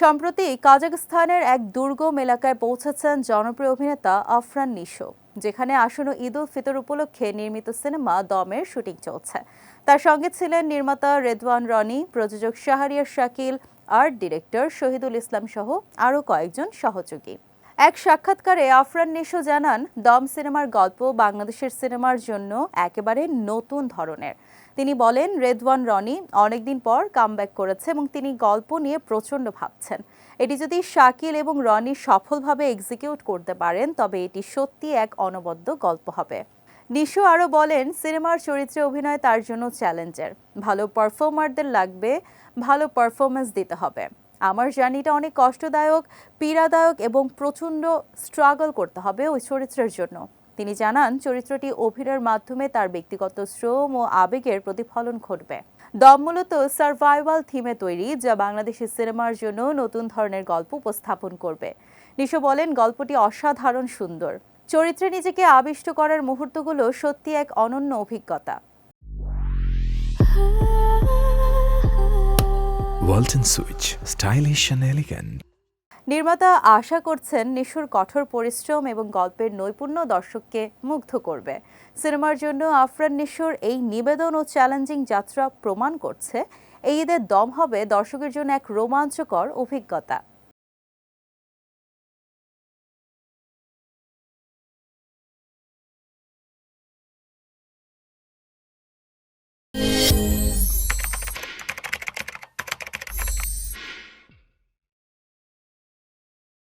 সম্প্রতি কাজাখস্তানের এক দুর্গম এলাকায় পৌঁছেছেন জনপ্রিয় অভিনেতা আফরান নিশো, যেখানে আসন্ন ঈদ উল ফিতর উপলক্ষে নির্মিত সিনেমা দমের শুটিং চলছে। তার সঙ্গে ছিলেন নির্মাতা রেদওয়ান রনি, প্রযোজক শাহরিয়ার শাকিল, আর্ট ডিরেক্টর শহীদুল ইসলাম সহ আরও কয়েকজন সহযোগী। এক সাক্ষাৎকারে আফরান নিশো জানান, দম সিনেমার গল্প বাংলাদেশের সিনেমার জন্য একেবারে নতুন ধরনের। তিনি বলেন, রেদওয়ান রনি অনেকদিন পর কামব্যাক করেছে এবং তিনি গল্প নিয়ে প্রচণ্ড ভাবছেন। এটি যদি শাকিল এবং রনি সফলভাবে এক্সিকিউট করতে পারেন, তবে এটি সত্যি এক অনবদ্য গল্প হবে। নিশো আরও বলেন, সিনেমার চরিত্রে অভিনয় তার জন্য চ্যালেঞ্জের ভালো পারফর্মারদের লাগবে, ভালো পারফরমেন্স দিতে হবে। আমার জার্নিটা অনেক কষ্টদায়ক, পীড়াদায়ক এবং প্রচণ্ড স্ট্রাগল করতে হবে ওই চরিত্রের জন্য। তিনি জানান, চরিত্রটি অভিনয়ের মাধ্যমে তার ব্যক্তিগত শ্রম ও আবেগের প্রতিফলন ঘটবে। দম মূলত সার্ভাইভাল থিমে তৈরি, যা বাংলাদেশি সিনেমার জন্য নতুন ধরনের গল্প উপস্থাপন করবে। নিশো বলেন, গল্পটি অসাধারণ সুন্দর। চরিত্রে নিজেকে আবিষ্ট করার মুহূর্তগুলো সত্যি এক অনন্য অভিজ্ঞতা। Walton Switch, stylish and elegant. নির্মাতা আশা করছেন নিশুর কঠোর পরিশ্রম এবং গল্পের নৈপুণ্য দর্শককে মুগ্ধ করবে। সিনেমার জন্য আফরান নিশুর এই নিবেদন ও চ্যালেঞ্জিং যাত্রা প্রমাণ করছে। এই ঈদের দম হবে দর্শকের জন্য এক রোমাঞ্চকর অভিজ্ঞতা।